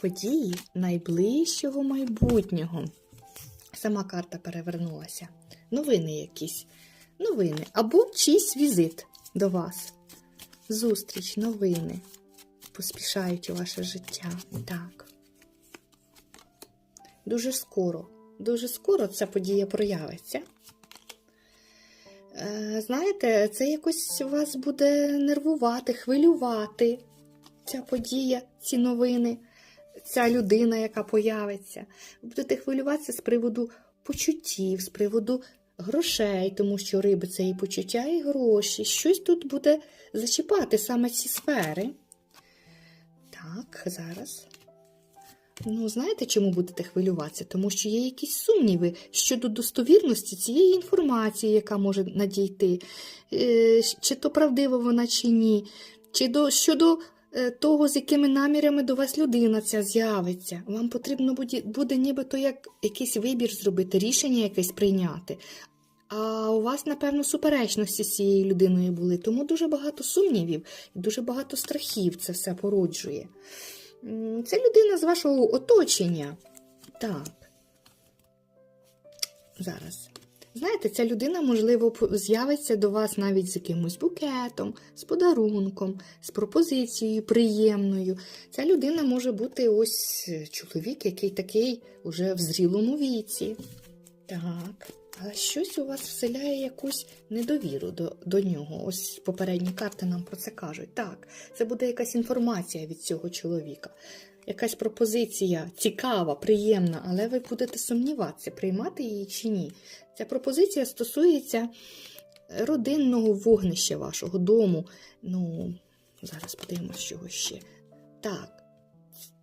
події найближчого майбутнього. Сама карта перевернулася. Новини якісь. Новини. Або чийсь візит до вас. Зустріч, новини. Поспішають у ваше життя. Так. Дуже скоро. Дуже скоро ця подія проявиться. Е, Знаєте, це якось вас буде нервувати, хвилювати. Ця подія, ці новини, ця людина, яка появиться. Ви будете хвилюватися з приводу почуттів, з приводу грошей, тому що риби це і почуття, і гроші. Щось тут буде зачіпати саме ці сфери. Так, зараз. Ну, знаєте, чому будете хвилюватися? Тому що є якісь сумніви щодо достовірності цієї інформації, яка може надійти, Е, чи то правдива вона, чи ні, чи до, щодо того, з якими намірами до вас людина ця з'явиться. Вам потрібно буде, буде нібито як якийсь вибір зробити, рішення якесь прийняти. А у вас, напевно, суперечності з цією людиною були, тому дуже багато сумнівів і дуже багато страхів це все породжує. Це людина з вашого оточення. Так. Зараз. Знаєте, ця людина, можливо, з'явиться до вас навіть з якимось букетом, з подарунком, з пропозицією приємною. Ця людина може бути ось е, чоловік, який такий уже в зрілому віці. Так. Щось у вас вселяє якусь недовіру до, до нього. Ось попередні карти нам про це кажуть. Так, це буде якась інформація від цього чоловіка, якась пропозиція цікава, приємна, але ви будете сумніватися, приймати її чи ні. Ця пропозиція стосується родинного вогнища вашого дому. Ну, зараз подивимося, чого ще. Так.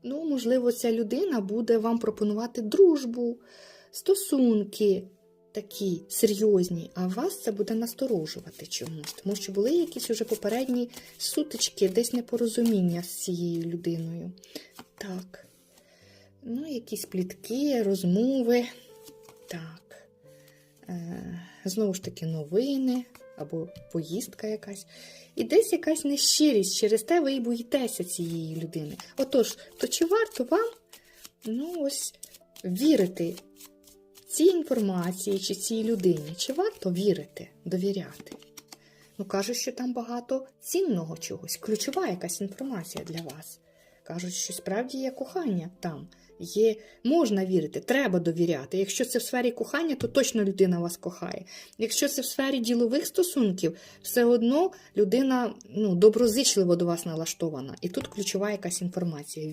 Ну, можливо, ця людина буде вам пропонувати дружбу, стосунки такі серйозні, а вас це буде насторожувати чомусь, тому що були якісь уже попередні сутички, десь непорозуміння з цією людиною. Так. Ну, якісь плітки, розмови. Так. Е, знову ж таки, новини або поїздка якась. І десь якась нещирість, через те ви і боїтеся цієї людини. Отож, то чи варто вам ну, ось, вірити цій інформації чи цій людині? Чи варто вірити, довіряти? Ну, кажуть, що там багато цінного чогось, ключова якась інформація для вас. Кажуть, що справді є кохання там. Є, можна вірити, треба довіряти. Якщо це в сфері кохання, то точно людина вас кохає. Якщо це в сфері ділових стосунків, все одно людина ну, доброзичливо до вас налаштована. І тут ключова якась інформація.